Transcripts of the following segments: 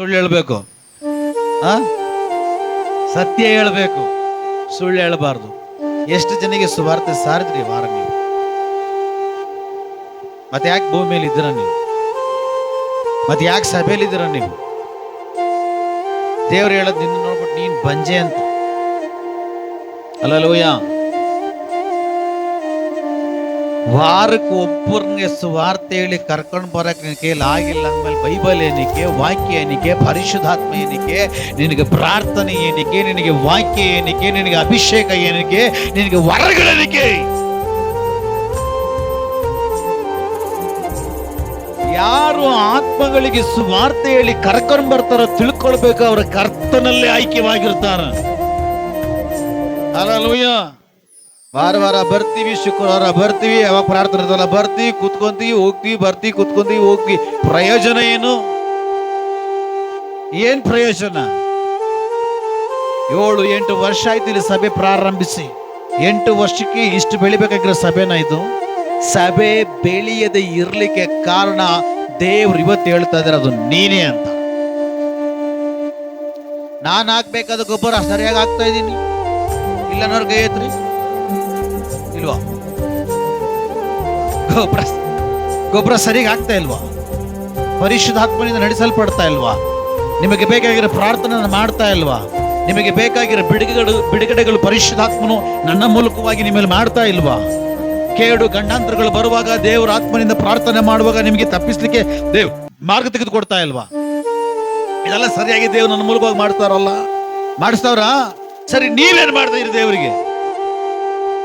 ಸುಳ್ಳು ಹೇಳ್ಬೇಕು. ಆ? ಸತ್ಯ ಹೇಳ್ಬೇಕು. ಸುಳ್ಳು ಹೇಳಬಾರ್ದು. ಎಷ್ಟು ಜನಿಗೆ ಸುವಾರ್ತೆ ಸಾರಿದ್ರಿ ವಾರ ನೀವು? ಮತ್ತೆ ಯಾಕೆ ಭೂಮಿಯಲ್ಲಿ ಇದ್ದೀರ ನೀವು? ಮತ್ತೆ ಯಾಕೆ ಸಭೆಯಲ್ಲಿ ಇದ್ದೀರ ನೀವು? ದೇವ್ರು ಹೇಳೋದು ನಿನ್ನ ನೋಡ್ಬಿಟ್ಟು ನೀನ್ ಬಂಜೆ ಅಂತ. ಅಲ್ಲಲೂಯ ವಾರಕ್ಕೆ ಒಬ್ಬರನ್ನೇ ಸುವಾರ್ತೆ ಹೇಳಿ ಕರ್ಕೊಂಡು ಬರೋಕೆ ನಿನ್ನ ಆಗಿಲ್ಲ? ಅಂದಮೇಲೆ ಬೈಬಲ್ ಏನಕ್ಕೆ ವಾಕ್ಯ ಏನಕ್ಕೆ ಪರಿಶುದ್ಧಾತ್ಮ ಏನಕ್ಕೆ ನಿನಗೆ ಪ್ರಾರ್ಥನೆ ಏನಕ್ಕೆ ನಿನಗೆ ವಾಕ್ಯ ಏನಕ್ಕೆ ನಿನಗೆ ಅಭಿಷೇಕ ಏನಕ್ಕೆ ನಿನಗೆ ವರಗಳೇನಕ್ಕೆ ಯಾರು ಆತ್ಮಗಳಿಗೆ ಸುವಾರ್ತೆ ಹೇಳಿ ಕರ್ಕೊಂಡು ಬರ್ತಾರೋ ತಿಳ್ಕೊಳ್ಬೇಕು, ಅವರ ಕರ್ತನಲ್ಲೇ ಆಯ್ಕೆವಾಗಿರ್ತಾರ. ಅಲ್ಲೂಯ್ಯ ವಾರ ವಾರ ಬರ್ತೀವಿ, ಶುಕ್ರವಾರ ಬರ್ತೀವಿ, ಯಾವಾಗ ಪ್ರಾರ್ಥನೆ ಇರ್ತಲ್ಲ ಬರ್ತೀವಿ, ಕುತ್ಕೊಂತೀವಿ, ಹೋಗ್ತೀವಿ, ಬರ್ತೀವಿ, ಕುತ್ಕೊಂತೀವಿ, ಹೋಗ್ತೀವಿ. ಪ್ರಯೋಜನ ಏನು? ಏನ್ ಪ್ರಯೋಜನ? ಏಳು, ಎಂಟು ವರ್ಷ ಆಯ್ತು ಇಲ್ಲಿ ಸಭೆ ಪ್ರಾರಂಭಿಸಿ. ಎಂಟು ವರ್ಷಕ್ಕೆ ಇಷ್ಟು ಬೆಳಿಬೇಕಾಗಿರೋ ಸಭೆನ ಇದು? ಸಭೆ ಬೆಳೆಯದೆ ಇರ್ಲಿಕ್ಕೆ ಕಾರಣ ದೇವ್ರು ಇವತ್ತು ಹೇಳ್ತಾ ಇದಾರೆ ಅದು ನೀನೇ ಅಂತ. ನಾನು ಹಾಕ್ಬೇಕಾದ ಗೊಬ್ಬರ ಸರಿಯಾಗಿ ಹಾಕ್ತಾ ಇದ್ದೀನಿ. ಇಲ್ಲ ನೋಡ್ರಿ ಇಲ್ವಾ? ಗೊಬ್ಬರ ಗೊಬ್ಬರ ಸರಿಗೆ ಆಗ್ತಾ ಇಲ್ವಾ? ಪರಿಶುದ್ಧಾತ್ಮನಿಂದ ನಡೆಸಲ್ಪಡ್ತಾ ಇಲ್ವಾ? ನಿಮಗೆ ಬೇಕಾಗಿರೋ ಪ್ರಾರ್ಥನೆ ಮಾಡ್ತಾ ಇಲ್ವಾ? ನಿಮಗೆ ಬೇಕಾಗಿರೋ ಬಿಡುಗಡೆಗಳು ಬಿಡುಗಡೆಗಳು ಪರಿಶುದ್ಧಾತ್ಮನು ನನ್ನ ಮೂಲಕವಾಗಿ ನಿಮ್ಮಲ್ಲಿ ಮಾಡ್ತಾ ಇಲ್ವಾ? ಕೇಡು ಗಂಡಾಂತರಗಳು ಬರುವಾಗ ದೇವರ ಆತ್ಮನಿಂದ ಪ್ರಾರ್ಥನೆ ಮಾಡುವಾಗ ನಿಮಗೆ ತಪ್ಪಿಸ್ಲಿಕ್ಕೆ ದೇವ್ ಮಾರ್ಗ ತೆಗೆದುಕೊಡ್ತಾ ಇಲ್ವಾ? ಇದೆಲ್ಲ ಸರಿಯಾಗಿ ದೇವ್ರು ನನ್ನ ಮೂಲಕವಾಗಿ ಮಾಡ್ತಾರಲ್ಲ? ಮಾಡಿಸ್ತಾವ್ರ? ಸರಿ, ನೀವೇನು ಮಾಡ್ತಾ ಇರಿ ದೇವರಿಗೆ?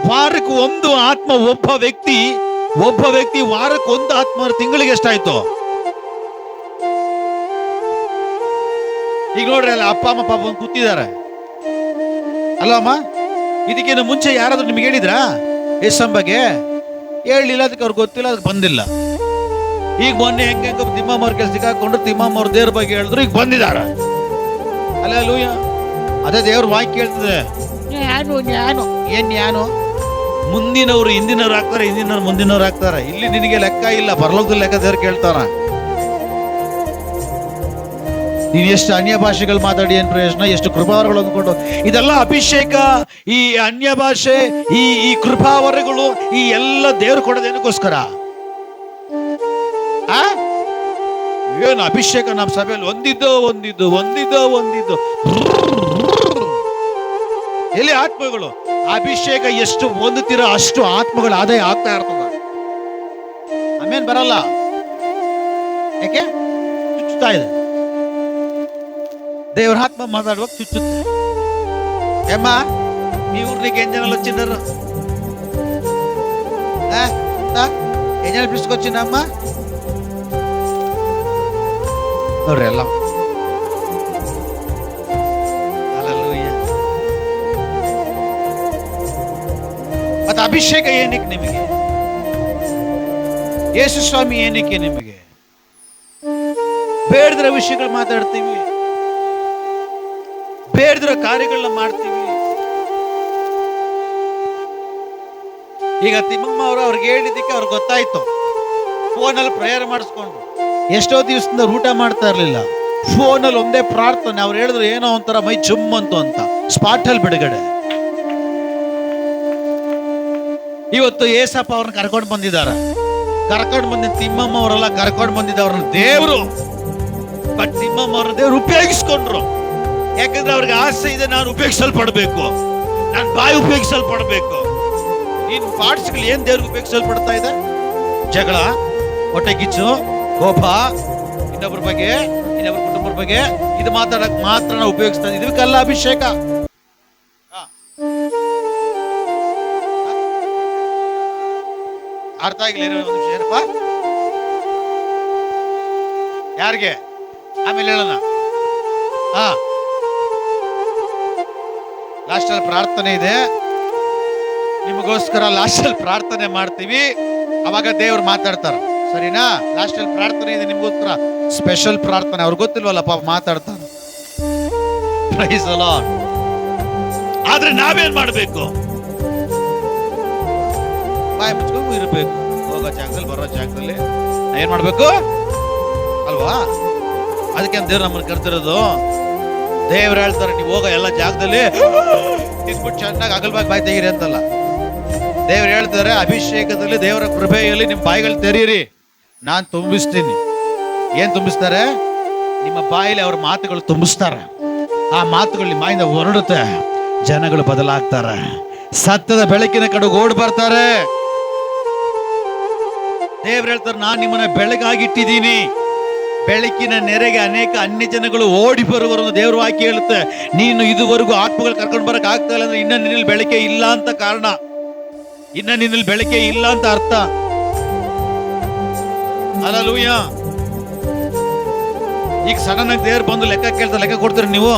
ವಾರಕ್ಕೆ ಒಂದು ಆತ್ಮ ಒಬ್ಬ ವ್ಯಕ್ತಿ ಒಬ್ಬ ವ್ಯಕ್ತಿ ವಾರಕ್ಕೆ ಒಂದು ಆತ್ಮ ತಿಂಗಳಿಗೆ ಎಷ್ಟಾಯ್ತು? ಈಗ ನೋಡ್ರಿ ಅಲ್ಲ ಅಪ್ಪ ಅಮ್ಮ ಪಾಪ ಒಂದು ಕೂತಿದ್ದಾರೆ. ಅಲ್ಲಮ್ಮ ಇದಕ್ಕಿಂತ ಮುಂಚೆ ಯಾರಾದ್ರೂ ನಿಮ್ಗೆ ಹೇಳಿದ್ರಾ? ಯೇಸನ್ ಬಗ್ಗೆ ಹೇಳಲಿಲ್ಲ ಅದಕ್ಕೆ ಅವ್ರಿಗೆ ಗೊತ್ತಿಲ್ಲ ಅದಕ್ಕೆ ಬಂದಿಲ್ಲ. ಈಗ ಮೊನ್ನೆ ಹೆಂಗೆ ಹೆಂಗ ತಿಮ್ಮಮ್ಮ ಅವ್ರ ಕೆಲಸ ಸಿಕ್ಕಾಕೊಂಡು ತಿಮ್ಮಮ್ಮ ಅವ್ರ ದೇವ್ರ ಬಗ್ಗೆ ಹೇಳಿದ್ರು ಈಗ ಬಂದಿದ್ದಾರೆ. ಅಲ್ಲ ಲೂಯ ಅದೇ ದೇವ್ರ ವಾಕ್ಯ ಕೇಳ್ತದೆ ಏನು ಏನು ಮುಂದಿನವರು ಹಿಂದಿನವ್ರು ಹಾಕ್ತಾರೆ ಹಿಂದಿನವ್ರು ಮುಂದಿನವ್ರು ಹಾಕ್ತಾರೆ ಇಲ್ಲಿ ನಿನಗೆ ಲೆಕ್ಕ ಇಲ್ಲ ಪರಲೋಕದ ಲೆಕ್ಕ ದೇವ್ರು ಕೇಳ್ತಾರ ನೀನು ಎಷ್ಟು ಅನ್ಯ ಭಾಷೆಗಳು ಮಾತಾಡಿ ಏನ್ ಪ್ರಯೋಜನ? ಎಷ್ಟು ಕೃಪಾವರಗಳು ಅಂದ್ಕೊಂಡು ಇದೆಲ್ಲ ಅಭಿಷೇಕ, ಈ ಅನ್ಯ ಭಾಷೆ, ಈ ಈ ಕೃಪಾವರಗಳು, ಈ ಎಲ್ಲ ದೇವ್ರು ಕೊಡೋದೇನಕ್ಕೋಸ್ಕರ ಆ? ಏನು ಅಭಿಷೇಕ ನಮ್ಮ ಸಭೆಯಲ್ಲಿ? ಒಂದಿದ್ದು ಒಂದಿದ್ದು ಒಂದಿದ್ದು ಒಂದಿದ್ದು. ಎಲ್ಲಿ ಆತ್ಮಗಳು ಅಭಿಷೇಕ ಎಷ್ಟು ಹೊಂದುತ್ತೀರೋ ಅಷ್ಟು ಆತ್ಮಗಳ ಆದಾಯ ಆಗ್ತಾ ಇರ್ತದ ಆಮೇನ್ ಬರಲ್ಲ ಯಾಕೆ ಚುಚ್ಚುತ್ತಾ ಇದೆ ದೇವರ ಆತ್ಮ ಮಾತಾಡುವಾಗ ಚುಚ್ಚುತ್ತೆ ಏಮ್ಮ మీ ఊరికి ఏం జనాలు వచ్చినారు ఏం జనాలు పిలుచుకొచ్చిందమ్మా ನೋಡ್ರಿ ಎಲ್ಲ ಅಭಿಷೇಕ ಏನಕ್ಕೆ ನಿಮಗೆ? ಯೇಸು ಸ್ವಾಮಿ ಏನಕ್ಕೆ ನಿಮಗೆ? ಬೇಡದ್ರ ವಿಷಯಗಳು ಮಾತಾಡ್ತೀವಿ. ಬೇಡದ್ರ ಕಾರ್ಯಗಳನ್ನ ಮಾಡ್ತೀವಿ. ಈಗ ತಿಮ್ಮಮ್ಮ ಅವರು ಅವ್ರಿಗೆ ಹೇಳಿದ್ದಕ್ಕೆ ಅವ್ರಿಗೆ ಗೊತ್ತಾಯ್ತು. ಫೋನಲ್ಲಿ ಪ್ರೇಯರ್ ಮಾಡಿಸ್ಕೊಂಡ್ರು ಎಷ್ಟೋ ದಿವಸದಿಂದ ಊಟ ಮಾಡ್ತಾ ಇರಲಿಲ್ಲ. ಫೋನಲ್ಲಿ ಒಂದೇ ಪ್ರಾರ್ಥನೆ, ಅವ್ರು ಹೇಳಿದ್ರು ಏನೋ ಒಂಥರ ಮೈ ಜುಮ್ಮಂತು ಅಂತ ಸ್ಪಾಟಲ್ಲಿ ಬಿಡುಗಡೆ. ಇವತ್ತು ಏಸಪ್ಪ ಅವ್ರನ್ನ ಕರ್ಕೊಂಡು ಬಂದಿದ್ದಾರೆ. ಕರ್ಕೊಂಡು ಬಂದಿದ್ದ ತಿಮ್ಮಮ್ಮ ಅವರೆಲ್ಲ ಕರ್ಕೊಂಡು ಬಂದಿದ್ದವ್ರನ್ನ ದೇವರು. ಬಟ್ ತಿಮ್ಮಮ್ಮ ಅವ್ರ ದೇವ್ರು ಉಪಯೋಗಿಸ್ಕೊಂಡ್ರು. ಯಾಕಂದ್ರೆ ಅವ್ರಿಗೆ ಆಸೆ ಇದೆ, ನಾನು ಉಪಯೋಗಿಸಲ್ಪಡ್ಬೇಕು. ನಾನು ಬಾಯಿ ಉಪಯೋಗಿಸಲ್ಪಡ್ಬೇಕು. ಇನ್ ಪಾರ್ಟ್ಸ್ಗಳು ಏನ್ ದೇವ್ರಿಗೆ ಉಪಯೋಗಿಸಲ್ಪಡ್ತಾ ಇದೆ? ಜಗಳ ಹೊಟ್ಟೆ ಕಿಚ್ಚು ಕೋಪ ಇನ್ನೊಬ್ಬರ ಬಗ್ಗೆ ಇನ್ನೊಬ್ಬರ ಕುಟುಂಬದ ಬಗ್ಗೆ, ಇದು ಮಾತಾಡಕ್ ಮಾತ್ರ ನಾವು ಉಪಯೋಗಿಸ್ತಾ ಇದಕ್ಕೆಲ್ಲ ಅಭಿಷೇಕ ಅರ್ಥ ಆಗಿಲ್ಲ ಒಂದು ನಿಮಿಷ ಏನಪ್ಪ? ಯಾರಿಗೆ? ಆಮೇಲೆ ಹೇಳೋಣ. ಹಾ. ಲಾಸ್ಟಲ್ಲಿ ಪ್ರಾರ್ಥನೆ ಇದೆ. ನಿಮಗೋಸ್ಕರ ಲಾಸ್ಟಲ್ಲಿ ಪ್ರಾರ್ಥನೆ ಮಾಡ್ತೀವಿ. ಅವಾಗ ದೇವ್ರು ಮಾತಾಡ್ತಾರ. ಸರಿನಾ? ಲಾಸ್ಟಲ್ಲಿ ಪ್ರಾರ್ಥನೆ ಇದೆ ನಿಮ್ಗೋಸ್ಕರ. ಸ್ಪೆಷಲ್ ಪ್ರಾರ್ಥನೆ. ಅವ್ರಿಗೆ ಗೊತ್ತಿಲ್ವಲ್ಲ, ಪಾಪ ಮಾತಾಡ್ತಾರೆ. ಆದ್ರೆ ನಾವೇನ್ ಮಾಡ್ಬೇಕು? ಬಾಯಿ ಮುಚ್ಕೊಂಡು ಇರಬೇಕು. ಹೋಗೋ ಜಾಗದಲ್ಲಿ, ಬರೋ ಜಾಗದಲ್ಲಿ. ಏನ್ ಮಾಡ್ಬೇಕು? ಅಲ್ವಾ? ಅದಕ್ಕೆ ದೇವ್ರು ನಮ್ಮನ್ನು ಕರ್ತಿರೋದು ದೇವ್ರು ಹೇಳ್ತಾರೆ, ನೀವು ಹೋಗೋ ಎಲ್ಲ ಜಾಗದಲ್ಲಿ ತಿನ್ಬಿಟ್ಟು ಚೆನ್ನಾಗಿ ಅಗಲ್ಬಾಗಿ ಬಾಯಿ ತೆಗೀರಿ ಅಂತಲ್ಲ. ದೇವ್ರು ಹೇಳ್ತಾರೆ ಅಭಿಷೇಕದಲ್ಲಿ ದೇವರ ಕೃಪೆಯಲ್ಲಿ ನಿಮ್ಮ ಬಾಯಿಗಳು ತೆರೀರಿ. ನಾನು ತುಂಬಿಸ್ತೀನಿ. ಏನ್ ತುಂಬಿಸ್ತಾರೆ? ನಿಮ್ಮ ಬಾಯಲ್ಲಿ ಅವ್ರ ಮಾತುಗಳು ತುಂಬಿಸ್ತಾರೆ. ಆ ಮಾತುಗಳು ನಿಮ್ಮ ಬಾಯಿಂದ ಹೊರಡುತ್ತೆ. ಜನಗಳು ಬದಲಾಗ್ತಾರೆ. ಸತ್ಯದ ಬೆಳಕಿನ ಕಡೆಗೆ ಓಡ್ ಬರ್ತಾರೆ. ದೇವ್ರು ಹೇಳ್ತಾರೆ, ನಾನು ನಿಮ್ಮನ್ನ ಬೆಳಗಾಗಿಟ್ಟಿದ್ದೀನಿ ಬೆಳಕಿನ ನೆರೆಗೆ ಅನೇಕ ಅನ್ಯ ಜನಗಳು ಓಡಿ ಬರುವರು ದೇವ್ರ ವಾಕ್ಯ ಹೇಳುತ್ತೆ. ನೀನು ಇದುವರೆಗೂ ಆತ್ಮಗಳು ಕರ್ಕೊಂಡು ಬರಕ್ ಆಗ್ತಾ ಇಲ್ಲ ಅಂದ್ರೆ ಇನ್ನ ನಿನ್ನಲ್ಲಿ ಬೆಳಕೆ ಇಲ್ಲ ಅಂತ ಕಾರಣ. ಇನ್ನ ನಿನ್ನಲ್ಲಿ ಬೆಳಕೆ ಇಲ್ಲ ಅಂತ ಅರ್ಥ. ಅಲ್ಲೂಯ ಈಗ ಸಡನ್ ಆಗಿ ದೇವ್ರು ಬಂದು ಲೆಕ್ಕ ಕೇಳ್ತಾರೆ ಲೆಕ್ಕ ಕೊಡ್ತೀರ ನೀವು?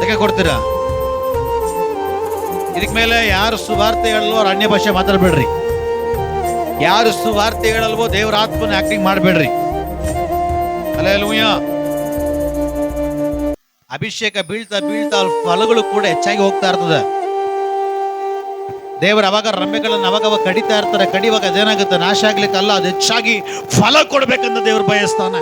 ಲೆಕ್ಕ ಕೊಡ್ತೀರಾ? ಇದಕ್ ಮೇಲೆ ಯಾರು ಸುವಾರ್ತೆ ಅವ್ರು ಅನ್ಯ ಭಾಷೆ ಮಾತಾಡ್ಬೇಡ್ರಿ. ಯಾರು ಸುವಾರ್ತೆ ಹೇಳಲ್ವೋ ದೇವ್ರ ಆತ್ಮನ ಆಕ್ಟಿಂಗ್ ಮಾಡಬೇಡ್ರಿ. ಅಲ್ಲೇಲೂಯ ಅಭಿಷೇಕ ಬೀಳ್ತಾ ಬೀಳ್ತಾ ಫಲಗಳು ಕೂಡ ಹೆಚ್ಚಾಗಿ ಹೋಗ್ತಾ ಇರ್ತದೆ. ದೇವರ ಅವಾಗ ರಂಬೆಗಳನ್ನು ಅವಾಗ ಅವಾಗ ಕಡಿತಾ ಇರ್ತಾರೆ, ಕಡಿವಾಗ ಅದೇನಾಗುತ್ತೆ? ನಾಶ ಆಗ್ಲಿಕ್ಕಲ್ಲ ಅದು ಹೆಚ್ಚಾಗಿ ಫಲ ಕೊಡ್ಬೇಕಂತ ದೇವ್ರು ಬಯಸ್ತಾನೆ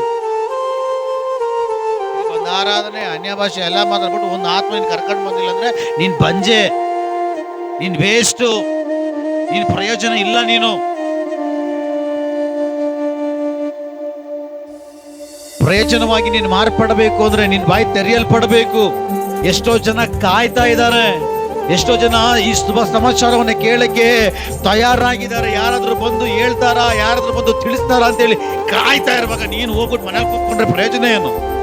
ಒಂದು ಆರಾಧನೆ, ಅನ್ಯ ಭಾಷೆ ಎಲ್ಲ ಮಾತಾಡ್ಬಿಟ್ಟು ಒಂದು ಆತ್ಮ ನೀನು ಕರ್ಕೊಂಡು ಬಂದಿಲ್ಲ ಅಂದ್ರೆ ನೀನ್ ಬಂಜೆ. ನೀನ್ ವೇಸ್ಟು ನೀನ್ ಪ್ರಯೋಜನ ಇಲ್ಲ ನೀನು. ಪ್ರಯೋಜನವಾಗಿ ನೀನು ಮಾರ್ಪಡಬೇಕು ಅಂದ್ರೆ ನಿನ್ ಬಾಯಿ ತೆರೆಯಲ್ಪಡಬೇಕು. ಎಷ್ಟೋ ಜನ ಕಾಯ್ತಾ ಇದ್ದಾರೆ. ಎಷ್ಟೋ ಜನ ಈ ಶುಭ ಸಮಾಚಾರವನ್ನು ಕೇಳಕ್ಕೆ ತಯಾರಾಗಿದ್ದಾರೆ. ಯಾರಾದ್ರೂ ಬಂದು ಹೇಳ್ತಾರಾ, ಯಾರಾದ್ರೂ ಬಂದು ತಿಳಿಸ್ತಾರ ಅಂತೇಳಿ ಕಾಯ್ತಾ ಇರುವಾಗ ನೀನು ಹೋಗ್ಬಿಟ್ಟು ಮನೆಗೆ ಕೂತ್ಕೊಂಡ್ರೆ ಪ್ರಯೋಜನ ಏನು?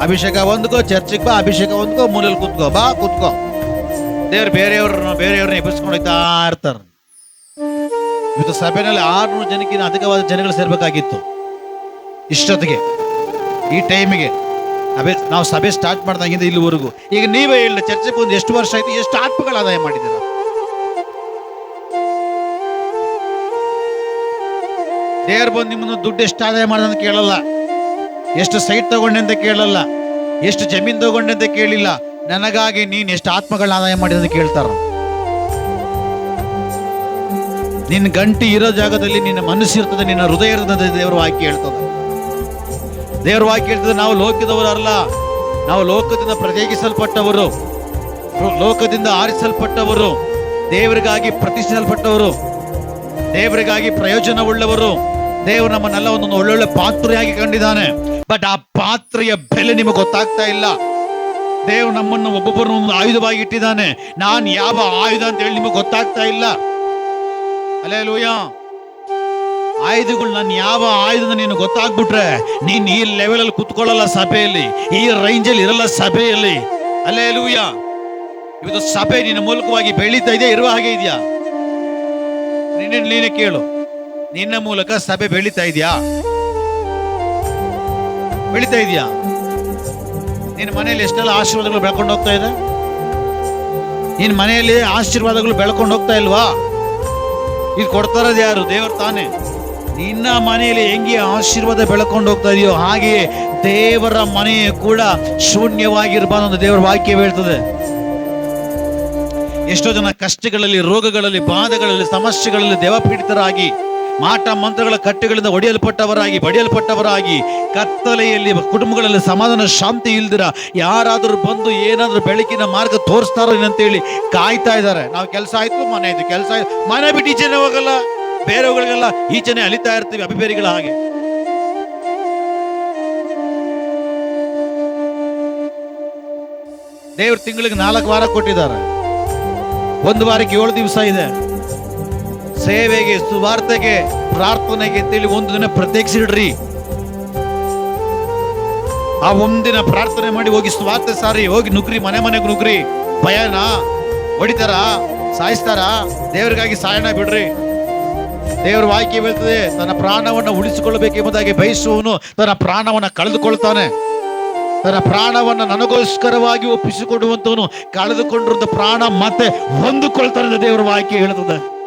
ಅಭಿಷೇಕ ಹೊಂದ್ಕೋ, ಚರ್ಚಿಗೆ ಬಾ, ಅಭಿಷೇಕ ಹೊಂದ್ಕೋ ಮೂಲೆಯಲ್ಲಿ ಕೂತ್ಕೋ, ಬಾ, ಕೂತ್ಕೋ. ದೇವ್ರು ಬೇರೆಯವ್ರನ್ನ ಬೇರೆಯವ್ರನ್ನ ಎಬ್ಬಿಸ್ಕೊಂಡು ಹೋಗ್ತಾ ಇರ್ತಾರೆ. ಇವತ್ತು ಸಭೆಯಲ್ಲಿ ಆರ್ನೂರು ಜನಕ್ಕಿಂತ ಅಧಿಕವಾದ ಜನಗಳು ಸೇರ್ಬೇಕಾಗಿತ್ತು. ಇಷ್ಟೊತ್ತಿಗೆ ಈ ಟೈಮಿಗೆ ಅಭೆ ನಾವು ಸಭೆ ಸ್ಟಾರ್ಟ್ ಮಾಡ್ದಾಗಿಂದ ಇಲ್ಲಿವರೆಗೂ. ಈಗ ನೀವೇ ಹೇಳಿ ಚರ್ಚೆ ಬಂದು ಎಷ್ಟು ವರ್ಷ ಆಯಿತು, ಎಷ್ಟು ಆತ್ಮಗಳ ಆದಾಯ ಮಾಡಿದ್ದೀರ? ದೇವ್ರು ಬಂದು ನಿಮ್ಮನ್ನು ದುಡ್ಡು ಎಷ್ಟು ಆದಾಯ ಅಂತ ಕೇಳಲ್ಲ. ಎಷ್ಟು ಸೈಟ್ ತಗೊಂಡೆ ಅಂತ ಕೇಳಲ್ಲ. ಎಷ್ಟು ಜಮೀನ್ ತಗೊಂಡೆ ಅಂತ ಕೇಳಿಲ್ಲ. ನನಗಾಗಿ ನೀನು ಎಷ್ಟು ಆತ್ಮಗಳನ್ನ ಆದಾಯ ಮಾಡಿದ ಅಂತ ಕೇಳ್ತಾರ. ನಿನ್ನ ಗಂಟಿ ಇರೋ ಜಾಗದಲ್ಲಿ ನಿನ್ನ ಮನಸ್ಸು ಇರ್ತದೆ, ನಿನ್ನ ಹೃದಯ ಇರ್ತದೆ ದೇವರು ಆಯ್ಕೆ ಹೇಳ್ತದೆ. ದೇವ್ರ ವಾಕ್ಯ ಹೇಳ್ತದೆ, ನಾವು ಲೋಕದವರಲ್ಲ. ನಾವು ಲೋಕದಿಂದ ಪ್ರತ್ಯೇಕಿಸಲ್ಪಟ್ಟವರು. ಲೋಕದಿಂದ ಆರಿಸಲ್ಪಟ್ಟವರು. ದೇವರಿಗಾಗಿ ಪ್ರತಿಷ್ಠಿಸಲ್ಪಟ್ಟವರು. ದೇವರಿಗಾಗಿ ಪ್ರಯೋಜನವುಳ್ಳವರು. ದೇವರು ನಮ್ಮನ್ನೆಲ್ಲ ಒಂದೊಂದು ಒಳ್ಳೊಳ್ಳೆ ಪಾತ್ರೆಯಾಗಿ ಕಂಡಿದ್ದಾನೆ. ಬಟ್ ಆ ಪಾತ್ರೆಯ ಬೆಲೆ ನಿಮಗೆ ಗೊತ್ತಾಗ್ತಾ ಇಲ್ಲ. ದೇವರು ನಮ್ಮನ್ನು ಒಬ್ಬೊಬ್ಬರನ್ನು ಒಂದು ಆಯುಧವಾಗಿ ಇಟ್ಟಿದ್ದಾನೆ. ನಾನು ಯಾವ ಆಯುಧ ಅಂತ ಹೇಳಿ ನಿಮಗೆ ಗೊತ್ತಾಗ್ತಾ ಇಲ್ಲ. ಅಲ್ಲೇ ಲೂಯ ಆಯುಧಗಳು ನಾನು ಯಾವ ಆಯುಧ ನೀನು ಗೊತ್ತಾಗ್ಬಿಟ್ರೆ, ನೀನ್ ಈ ಲೆವೆಲ್ ಅಲ್ಲಿ ಕುತ್ಕೊಳ್ಳಲ್ಲ ಸಭೆಯಲ್ಲಿ, ಈ ರೇಂಜ್ ಅಲ್ಲಿ ಇರಲ್ಲ ಸಭೆಯಲ್ಲಿ. ಅಲ್ಲೇ ಲೂಯ ಇವತ್ತು ಸಭೆ ನಿನ್ನ ಮೂಲಕವಾಗಿ ಬೆಳೀತಾ ಇದೆಯಾ? ಇರುವ ಹಾಗೆ ಇದೆಯಾ? ನಿನ್ನ ನೀನೇ ಕೇಳು. ನಿನ್ನ ಮೂಲಕ ಸಭೆ ಬೆಳೀತಾ ಇದೆಯಾ? ಬೆಳೀತಾ ಇದೆಯಾ? ನಿನ್ನ ಮನೆಯಲ್ಲಿ ಎಷ್ಟೆಲ್ಲ ಆಶೀರ್ವಾದಗಳು ಬೆಳ್ಕೊಂಡು ಹೋಗ್ತಾ ಇದೆ? ನಿನ್ನ ಮನೆಯಲ್ಲಿ ಆಶೀರ್ವಾದಗಳು ಬೆಳ್ಕೊಂಡು ಹೋಗ್ತಾ ಇಲ್ವಾ? ಇದು ಕೊಡ್ತಾರದು ಯಾರು? ದೇವರು ತಾನೇ. ನಿನ್ನ ಮನೆಯಲ್ಲಿ ಹೆಂಗೆ ಆಶೀರ್ವಾದ ಬೆಳ್ಕೊಂಡು ಹೋಗ್ತಾ ಇದೆಯೋ ಹಾಗೆಯೇ ದೇವರ ಮನೆ ಕೂಡ ಶೂನ್ಯವಾಗಿರ್ಬಾರ್ದು ಅಂತ ದೇವರ ವಾಕ್ಯ ಹೇಳ್ತದೆ. ಎಷ್ಟೋ ಜನ ಕಷ್ಟಗಳಲ್ಲಿ, ರೋಗಗಳಲ್ಲಿ, ಬಾಧೆಗಳಲ್ಲಿ, ಸಮಸ್ಯೆಗಳಲ್ಲಿ ದೇವಪೀಡಿತರಾಗಿ ಮಾಟ, ಮಂತ್ರಗಳ ಕಟ್ಟೆಗಳಿಂದ ಒಡೆಯಲ್ಪಟ್ಟವರಾಗಿ, ಬಡಿಯಲ್ಪಟ್ಟವರಾಗಿ, ಕತ್ತಲೆಯಲ್ಲಿ, ಕುಟುಂಬಗಳಲ್ಲಿ ಸಮಾಧಾನ, ಶಾಂತಿ ಇಲ್ದಿರ ಯಾರಾದರೂ ಬಂದು ಏನಾದರೂ ಬೆಳಕಿನ ಮಾರ್ಗ ತೋರಿಸ್ತಾರೋ ಏನಂತೇಳಿ ಕಾಯ್ತಾ ಇದ್ದಾರೆ. ನಾವು ಕೆಲಸ ಆಯ್ತು, ಮನೆ ಆಯ್ತು, ಕೆಲಸ ಆಯ್ತು. ಮನೆ ಬಿಟ್ಟು ಈಚೆನೇ ಹೋಗಲ್ಲ. ಬೇರೆಯವ್ರಿಗೆಲ್ಲ ಈಚೆನೆ ಅಲಿತಾ ಇರ್ತೀವಿ ಅಭಿಬೇರಿಗಳ ಹಾಗೆ. ದೇವ್ರ ತಿಂಗಳಿಗೆ ನಾಲ್ಕು ವಾರ ಕೊಟ್ಟಿದ್ದಾರೆ. ಒಂದು ವಾರಕ್ಕೆ ಏಳು ದಿವಸ ಇದೆ. ಸೇವೆಗೆ, ಸುವಾರ್ತೆಗೆ, ಪ್ರಾರ್ಥನೆಗೆ ಅಂತೇಳಿ ಒಂದು ದಿನ ಪ್ರತ್ಯೇಕಿಸಿಡ್ರಿ. ಆ ಒಂದಿನ ಪ್ರಾರ್ಥನೆ ಮಾಡಿ ಹೋಗಿ ಸುವಾರ್ತೆ ಸಾರಿ, ಹೋಗಿ ನುಗ್ರಿ, ಮನೆ ಮನೆಗೆ ನುಗ್ರಿ. ಭಯನಾ ಹೊಡಿತಾರ, ಸಾಯಿಸ್ತಾರ, ದೇವರಿಗಾಗಿ ಸಾಯಣ ಬಿಡ್ರಿ. ದೇವರ ವಾಕ್ಯ ಬೀಳ್ತದೆ ತನ್ನ ಪ್ರಾಣವನ್ನು ಉಳಿಸಿಕೊಳ್ಳಬೇಕೆಂಬುದಾಗಿ ಬಯಸುವವನು ತನ್ನ ಪ್ರಾಣವನ್ನು ಕಳೆದುಕೊಳ್ತಾನೆ. ತನ್ನ ಪ್ರಾಣವನ್ನು ನನಗೋಸ್ಕರವಾಗಿ ಒಪ್ಪಿಸಿಕೊಡುವಂತವನು ಕಳೆದುಕೊಂಡಿರುವ ಪ್ರಾಣ ಮತ್ತೆ ಹೊಂದಿಕೊಳ್ತಾನೆ ದೇವರ ವಾಕ್ಯ ಹೇಳ್ತದೆ.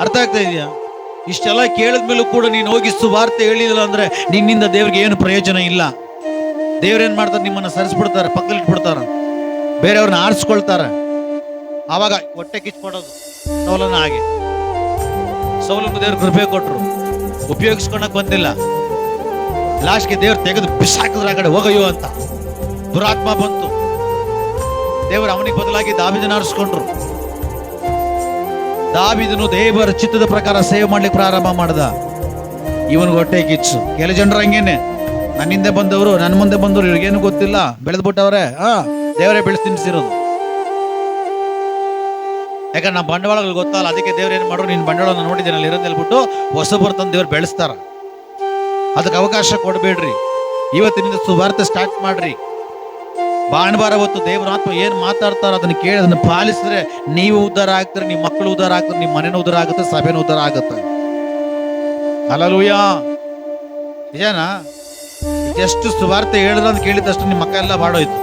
ಅರ್ಥ ಆಗ್ತಾ ಇದೆಯಾ? ಇಷ್ಟೆಲ್ಲ ಕೇಳಿದ ಮೇಲೂ ಕೂಡ ನೀನು ಹೋಗಿ ಸುವಾರ್ತೆ ಹೇಳಿಲ್ಲ ಅಂದ್ರೆ ನಿನ್ನಿಂದ ದೇವ್ರಿಗೆ ಏನು ಪ್ರಯೋಜನ ಇಲ್ಲ. ದೇವ್ರೇನ್ ಮಾಡ್ತಾರೆ? ನಿಮ್ಮನ್ನ ಸರಿಸ್ಬಿಡ್ತಾರೆ ಪಕ್ಕಲಿಟ್ಬಿಡ್ತಾರ ಬೇರೆಯವ್ರನ್ನ ಆರಿಸ್ಕೊಳ್ತಾರೆ. ಆವಾಗ ಹೊಟ್ಟೆ ಕಿಚ್ಕೊಡೋದು ಸೌಲನ ಹಾಗೆ. ಸೌಲನ್ನು ದೇವ್ರ ಕೃಪೆ ಕೊಟ್ರು. ಉಪಯೋಗಿಸ್ಕೊಳಕ್ ಬಂದಿಲ್ಲ. ಲಾಸ್ಟ್ಗೆ ದೇವ್ರು ತೆಗೆದು ಬಿಸಾಕಿದ್ರ ಆ ಕಡೆ ಹೋಗಯ್ಯೋ ಅಂತ. ದುರಾತ್ಮ ಬಂತು. ದೇವರು ಅವನಿಗೆ ಬದಲಾಗಿ ದಾವಿದನ ಆರಿಸ್ಕೊಂಡ್ರು. ದಾವಿದನು ದೇವರ ಚಿತ್ತದ ಪ್ರಕಾರ ಸೇವೆ ಮಾಡ್ಲಿಕ್ಕೆ ಪ್ರಾರಂಭ ಮಾಡ್ದ. ಇವನಿಗೆ ಹೊಟ್ಟೆ ಕಿಚ್ಚು. ಕೆಲ ಜನರು ಹಂಗೇನೆ. ನನ್ನಿಂದ ಬಂದವರು ನನ್ನ ಮುಂದೆ ಬಂದವರು, ಇವ್ರಿಗೇನು ಗೊತ್ತಿಲ್ಲ. ಬೆಳೆದ್ಬಿಟ್ಟವ್ರೆ ಹಾ ದೇವರೇ ಬೆಳೆಸಿ ತಿನ್ಸಿರೋದು ಯಾಕಂದ್ರೆ ನಮ್ಮ ಬಂಡವಾಳಗಳು ಗೊತ್ತಲ್ಲ, ಅದಕ್ಕೆ ದೇವ್ರು ಏನು ಮಾಡೋರು, ನೀನು ಬಂಡವಾಳವನ್ನು ನೋಡಿದ್ದೇನೆ ಅಲ್ಲಿ ಇರೋದು ಹೇಳ್ಬಿಟ್ಟು ಹೊಸಬರು ತಂದು ದೇವ್ರು ಬೆಳೆಸ್ತಾರ. ಅದಕ್ಕೆ ಅವಕಾಶ ಕೊಡಬೇಡ್ರಿ. ಇವತ್ತಿನಿಂದ ಸುವಾರ್ತೆ ಸ್ಟಾರ್ಟ್ ಮಾಡ್ರಿ. ಭಾನುವಾರ ಹೊತ್ತು ದೇವರ ಆತ್ಮ ಏನು ಮಾತಾಡ್ತಾರ ಅದನ್ನ ಕೇಳಿ ಅದನ್ನ ಪಾಲಿಸಿದ್ರೆ ನೀವು ಉದ್ಧಾರ ಆಗ್ತಾರೆ ನಿಮ್ಮ ಮಕ್ಕಳು ಉದ್ಧಾರ ಆಗ್ತಾರೆ ನಿಮ್ಮ ಮನೆನೂ ಉದ್ಧಾರ ಆಗುತ್ತೆ, ಸಭೆನೂ ಉದ್ಧಾರ ಆಗುತ್ತೆ. ಅಲ್ಲೂಯ ನಿಜನಾ? ಎಷ್ಟು ಸುವಾರ್ತೆ ಹೇಳಿದ್ರೆ ಅಂತ ಕೇಳಿದಷ್ಟು ನಿಮ್ಮ ಮಕ್ಕ ಎಲ್ಲ ಬಾಡೋಯ್ತು.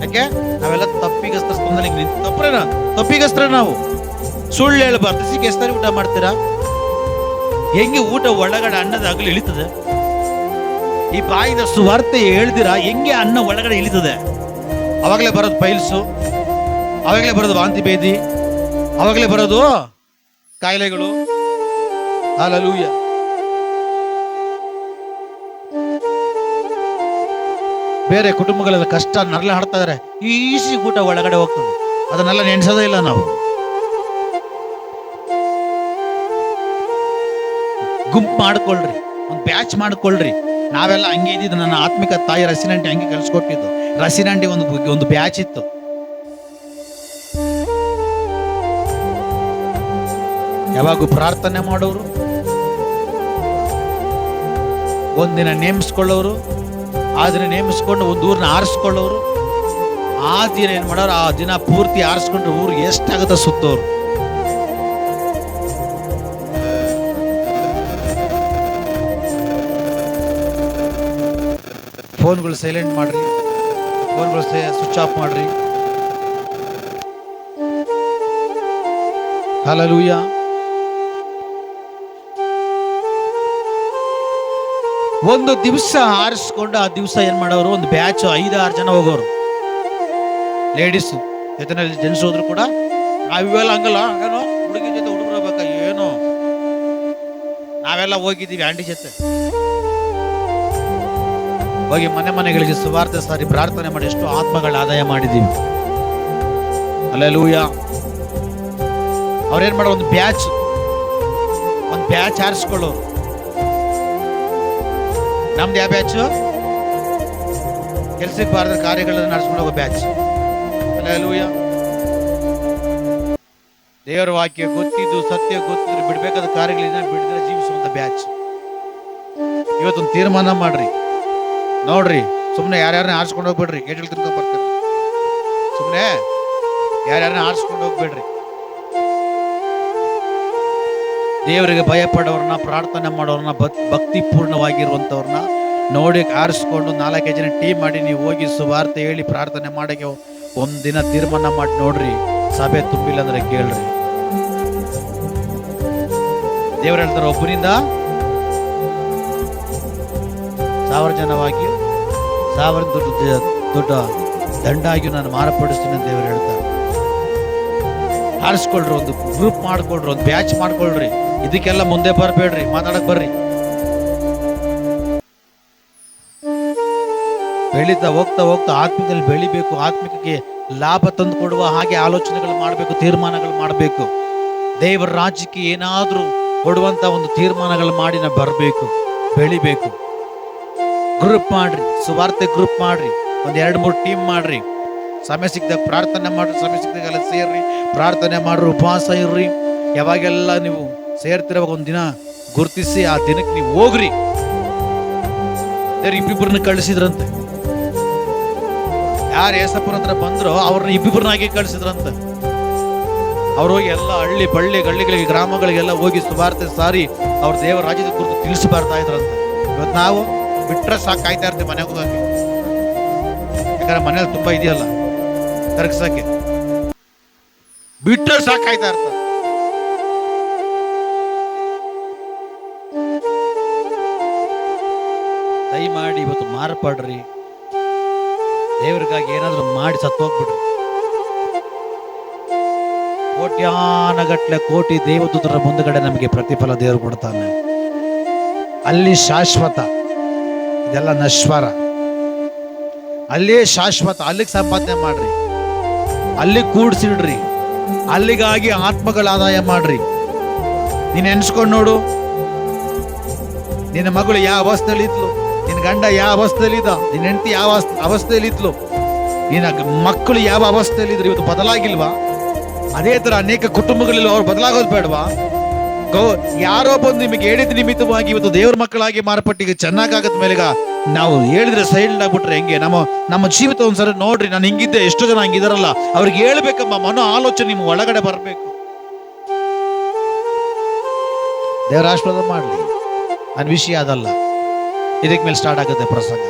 ಯಾಕೆ? ನಾವೆಲ್ಲ ತಪ್ಪಿಗಸ್ತ್ರ ಸ್ಪಂದನೆ ನಿಂತು ತಪ್ಪ್ರೇನ? ತಪ್ಪಿಗಸ್ತ್ರ ನಾವು. ಸುಳ್ಳು ಹೇಳ್ಬಾರ್ದು. ಸಿಕ್ಕಿ ಎಷ್ಟು ಊಟ ಮಾಡ್ತೀರಾ? ಹೆಂಗೆ ಊಟ ಒಳಗಡೆ ಅನ್ನದ ಅಗಲು ಇಳಿತದೆ? ಈ ಬಾಯಿನ ಸುವಾರ್ತೆ ಹೇಳ್ದಿರಾ? ಹೆಂಗೆ ಅನ್ನ ಒಳಗಡೆ ಇಳಿತದೆ? ಅವಾಗಲೇ ಬರೋದು ಪೈಲ್ಸು. ಅವಾಗಲೇ ಬರೋದು ವಾಂತಿ ಭೇದಿ. ಅವಾಗಲೇ ಬರೋದು ಕಾಯಿಲೆಗಳು. ಹಾಲಲೂಯ ಬೇರೆ ಕುಟುಂಬಗಳೆಲ್ಲ ಕಷ್ಟ ನರಳೆ ಹಾಡ್ತಾ ಇದ್ರೆ, ಈಸಿ ಊಟ ಒಳಗಡೆ ಹೋಗ್ತದೆ. ಅದನ್ನೆಲ್ಲ ನೆನೆಸೋದೇ ಇಲ್ಲ ನಾವು. ಗುಂಪು ಮಾಡ್ಕೊಳ್ರಿ, ಒಂದು ಬ್ಯಾಚ್ ಮಾಡ್ಕೊಳ್ರಿ. ನಾವೆಲ್ಲ ಹಂಗೆ ಇದ್ದಿದ್ದು ನನ್ನ ಆತ್ಮಿಕ ತಾಯಿ ರಸಿನಂಟಿ ಹಂಗೆ ಕಲ್ಸ್ಕೊಟ್ಟಿದ್ದು ರಸಿನಂಟಿ ಒಂದು ಒಂದು ಬ್ಯಾಚ್ ಇತ್ತು. ಯಾವಾಗೂ ಪ್ರಾರ್ಥನೆ ಮಾಡೋರು, ಒಂದಿನ ನೇಮಿಸ್ಕೊಳ್ಳೋರು ಆ ದಿನ ನೇಮಿಸ್ಕೊಂಡು ಒಂದು ಊರನ್ನ ಆರಿಸ್ಕೊಳ್ಳೋರು. ಆ ದಿನ ಏನು ಮಾಡೋರು? ಆ ದಿನ ಪೂರ್ತಿ ಆರಿಸ್ಕೊಂಡ್ರೆ ಊರು ಎಷ್ಟಾಗುತ್ತೆ ಸುತ್ತೋರು. ಫೋನ್ಗಳು ಸೈಲೆಂಟ್ ಮಾಡ್ರಿ. ಫೋನ್ಗಳು ಸ್ವಿಚ್ ಆಫ್ ಮಾಡ್ರಿ. ಹಲಲೂಯ ಒಂದು ದಿವಸ ಆರಿಸ್ಕೊಂಡು ಆ ದಿವಸ ಏನ್ ಮಾಡೋರು? ಒಂದು ಬ್ಯಾಚ್ ಐದಾರು ಜನ ಹೋಗೋರು. ಲೇಡೀಸ್ ಜೊತೆನಲ್ಲಿ ಜೆಂಟ್ಸ್ ಹೋದ್ರು ಕೂಡ. ನಾವಿವೆಲ್ಲ ಹಂಗಲ್ಲ. ಏನೋ ಹುಡುಗಿ ಜೊತೆ ಹುಡುಗ ಏನು. ನಾವೆಲ್ಲ ಹೋಗಿದ್ದೀವಿ ಆಂಟಿ ಜೊತೆ. ಹೋಗಿ ಮನೆ ಮನೆಗಳಿಗೆ ಸುವಾರ್ಥ ಸಾರಿ ಪ್ರಾರ್ಥನೆ ಮಾಡಿ ಎಷ್ಟು ಆತ್ಮಗಳ ಆದಾಯ ಮಾಡಿದ್ದೀವಿ. ಅಲ್ಲೆಲ್ಲೂಯ ಅವ್ರೇನ್ ಮಾಡೋ ಒಂದು ಬ್ಯಾಚ್. ಒಂದು ಬ್ಯಾಚ್ ಆರಿಸ್ಕೊಳ್ಳೋರು. ನಮ್ದು ಯಾವ ಬ್ಯಾಚು ಕೆಲಸಕ್ಕೆ ಬಾರದ ಕಾರ್ಯಗಳನ್ನು ನಡೆಸ್ಕೊಂಡು ಹೋಗೋ ಬ್ಯಾಚ್ ಅಲ್ಲೆಲ್ಲೂಯ ದೇವರ ವಾಕ್ಯ ಗೊತ್ತಿದ್ದು ಸತ್ಯ ಗೊತ್ತಿದ್ರೆ ಬಿಡಬೇಕಾದ ಕಾರ್ಯಗಳಿಂದ ಬಿಡಿದ್ರೆ ಜೀವಿಸುವಂತ ಬ್ಯಾಚ್ ಇವತ್ತೊಂದು ತೀರ್ಮಾನ ಮಾಡ್ರಿ. ನೋಡ್ರಿ ಸುಮ್ಮನೆ ಯಾರ್ಯಾರನ್ನ ಆರಿಸ್ಕೊಂಡು ಹೋಗ್ಬೇಡ್ರಿ. ಗೇಟಲ್ಲಿ ತಿನ್ಕೊಂಡು ಬರ್ತಾರೆ. ಸುಮ್ಮನೆ ಯಾರ್ಯಾರನ್ನ ಆರಿಸ್ಕೊಂಡು ಹೋಗ್ಬೇಡ್ರಿ. ದೇವರಿಗೆ ಭಯಪಡೋರನ್ನ ಪ್ರಾರ್ಥನೆ ಮಾಡೋರನ್ನ ಭಕ್, ಭಕ್ತಿಪೂರ್ಣವಾಗಿರುವಂಥವ್ರನ್ನ ನೋಡಿ ಆರಿಸ್ಕೊಂಡು ನಾಲ್ಕೈದು ಜನ ಟೀಮ್ ಮಾಡಿ ನೀವು ಹೋಗಿ ಸುವಾರ್ತೆ ಹೇಳಿ ಪ್ರಾರ್ಥನೆ ಮಾಡೋಕ್ಕೆ ಒಂದು ದಿನ ತೀರ್ಮಾನ ಮಾಡಿ ನೋಡ್ರಿ. ಸಭೆ ತುಂಬಿಲ್ಲ ಅಂದ್ರೆ ಕೇಳ್ರಿ. ದೇವ್ರು ಹೇಳ್ತಾರೆ ಒಬ್ಬರಿಂದ ಸಾವಿರ ಜನವಾಗಿ ಸಾವಿರ ದೊಡ್ಡ ದೊಡ್ಡ ದಂಡಾಗಿ ನಾನು ಮಾರಪಡಿಸ್ತೀನಿ ಅಂತ ದೇವರು ಹೇಳ್ತಾರೆ. ಆರಿಸ್ಕೊಳ್ರಿ ಒಂದು ಗ್ರೂಪ್ ಮಾಡ್ಕೊಳ್ರಿ, ಒಂದು ಬ್ಯಾಚ್ ಮಾಡ್ಕೊಳ್ರಿ. ಇದಕ್ಕೆಲ್ಲ ಮುಂದೆ ಬರಬೇಡ್ರಿ, ಮಾತಾಡಕ್ ಬರ್ರಿ. ಬೆಳೀತಾ ಹೋಗ್ತಾ ಹೋಗ್ತಾ ಆತ್ಮಿಕದಲ್ಲಿ ಬೆಳಿಬೇಕು ಆತ್ಮಿಕಕ್ಕೆ ಲಾಭ ತಂದು ಕೊಡುವ ಹಾಗೆ ಆಲೋಚನೆಗಳು ಮಾಡಬೇಕು, ತೀರ್ಮಾನಗಳು ಮಾಡಬೇಕು. ದೇವರ ರಾಜ್ಯಕ್ಕೆ ಏನಾದರೂ ಕೊಡುವಂತ ಒಂದು ತೀರ್ಮಾನಗಳು ಮಾಡಿ ನಾವು ಬರಬೇಕು, ಬೆಳಿಬೇಕು. ಗ್ರೂಪ್ ಮಾಡ್ರಿ, ಸುವಾರ್ತೆ ಗ್ರೂಪ್ ಮಾಡ್ರಿ, ಒಂದು ಎರಡು ಮೂರು ಟೀಮ್ ಮಾಡ್ರಿ. ಸಮಯ ಸಿಕ್ಕಿದಾಗ ಪ್ರಾರ್ಥನೆ ಮಾಡ್ರಿ, ಸಮಯ ಸಿಕ್ಕಿದಾಗೆಲ್ಲ ಸೇರ್ರಿ, ಪ್ರಾರ್ಥನೆ ಮಾಡ್ರಿ, ಉಪವಾಸ ಇರ್ರಿ. ಯಾವಾಗೆಲ್ಲ ನೀವು ಸೇರ್ತಿರುವಾಗ ಒಂದು ದಿನ ಗುರುತಿಸಿ ಆ ದಿನಕ್ಕೆ ನೀವು ಹೋಗ್ರಿ. ಇಬ್ಬಿಬ್ಬರನ್ನ ಕಳಿಸಿದ್ರಂತೆ? ಯಾರು ಏಸಪ್ಪನ ಹತ್ರ ಬಂದ್ರೋ ಅವ್ರನ್ನ ಇಬ್ಬಿಬ್ಬರನ್ನಾಗಿ ಕಳಿಸಿದ್ರಂತೆ. ಅವ್ರು ಹೋಗಿ ಎಲ್ಲ ಹಳ್ಳಿ ಬಳ್ಳಿ ಗಳ್ಳಿಗಳಿಗೆ ಗ್ರಾಮಗಳಿಗೆಲ್ಲ ಹೋಗಿ ಸುವಾರ್ತೆ ಸಾರಿ ಅವ್ರ ದೇವರ ರಾಜ್ಯದ ಕುರಿತು ತಿಳಿಸಿ ಬರ್ತಾ ಇದ್ರಂತೆ. ಇವತ್ತು ನಾವು ಬಿಟ್ಟರೆ ಸಾಕು ಕಾಯ್ತಾ ಇರ್ತೀವಿ ಮನೆಗೆ ಹೋಗಕ್ಕೆ ಯಾಕಂದ್ರೆ ಮನೇಲಿ ತುಂಬ ಇದೆಯಲ್ಲ ಕರಗಿಸಕ್ಕೆ ಬಿಟ್ಟರೆ ಸಾಕು ಕಾಯ್ತಾ ಇರ್ತಾರೆ ಮಾಡಿ ಇವತ್ತು ಮಾರ್ಪಾಡ್ರಿ. ದೇವರಿಗಾಗಿ ಏನಾದ್ರು ಮಾಡಿ ಸತ್ತೋಗ್ಬಿಡ್ರಿ. ಹೋಗ್ಬಿಡ್ರಿ ಕೋಟ್ಯಾನಗಟ್ಲೆ ಕೋಟಿ ದೇವದೂತರ ಮುಂದಗಡೆ ನಮಗೆ ಪ್ರತಿಫಲ ದೇವರು ಕೊಡ್ತಾನೆ. ಅಲ್ಲಿ ಶಾಶ್ವತ, ಇದೆಲ್ಲ ನಶ್ವರ. ಅಲ್ಲೇ ಶಾಶ್ವತ, ಅಲ್ಲಿಗೆ ಸಂಪಾದನೆ ಮಾಡ್ರಿ. ಅಲ್ಲಿ ಕೂಡ್ಸಿಡ್ರಿ. ಅಲ್ಲಿಗಾಗಿ ಆತ್ಮಗಳ ಆದಾಯ ಮಾಡ್ರಿ. ನೀನ್ ಎನ್ಸ್ಕೊಂಡು ನೋಡು. ನಿನ್ನ ಮಗಳು ಯಾವ ಅವಸ್ಥೆಯಲ್ಲಿ ಇದ್ಲು ನಿನ್ನ ಗಂಡ ಯಾವ ಅವಸ್ಥೆಯಲ್ಲಿ ಇದ್ದ? ನಿನ್ನ ಹೆಂಡತಿ ಯಾವ ಅವಸ್- ಅವಸ್ಥೆಯಲ್ಲಿ ಇದ್ಲು? ನಿನ್ನ ಮಕ್ಕಳು ಯಾವ ಅವಸ್ಥೆಯಲ್ಲಿ ಇದ್ರು ಇವತ್ತು ಬದಲಾಗಿಲ್ವಾ? ಅದೇ ತರ ಅನೇಕ ಕುಟುಂಬಗಳಲ್ಲಿ ಅವ್ರು ಬದಲಾಗೋದು ಬೇಡವಾ? ಗೌ ಯಾರೋ ಬಂದು ನಿಮಗೆ ಹೇಳಿದ ನಿಮಿತ್ತವಾಗಿ ಇವತ್ತು ದೇವ್ರ ಮಕ್ಕಳಾಗಿ ಮಾರ್ಪಟ್ಟಿಗೆ ಚೆನ್ನಾಗಾಗದ ಮೇಲೆಗ ನಾವು ಹೇಳಿದ್ರೆ ಸೈಲೆಂಟ್ ಆಗ್ಬಿಟ್ರೆ ಹೆಂಗೆ? ನಮ್ಮ ನಮ್ಮ ಜೀವಿತ ಒಂದ್ಸರಿ ನೋಡ್ರಿ, ನಾನು ಹಿಂಗಿದ್ದೆ, ಎಷ್ಟು ಜನ ಹಂಗಿದಾರಲ್ಲ, ಅವ್ರಿಗೆ ಹೇಳ್ಬೇಕಮ್ಮ, ಮನೋ ಆಲೋಚನೆ, ನಿಮ್ಮ ಒಳಗಡೆ ಬರಬೇಕು. ದೇವರ ಆಶೀರ್ವಾದ ಮಾಡಲಿ. ನನ್ನ ವಿಷಯ ಅದಲ್ಲ. ಇದಕ್ಕೆ ಮೇಲೆ ಸ್ಟಾರ್ಟ್ ಆಗುತ್ತೆ ಪ್ರಸಂಗ.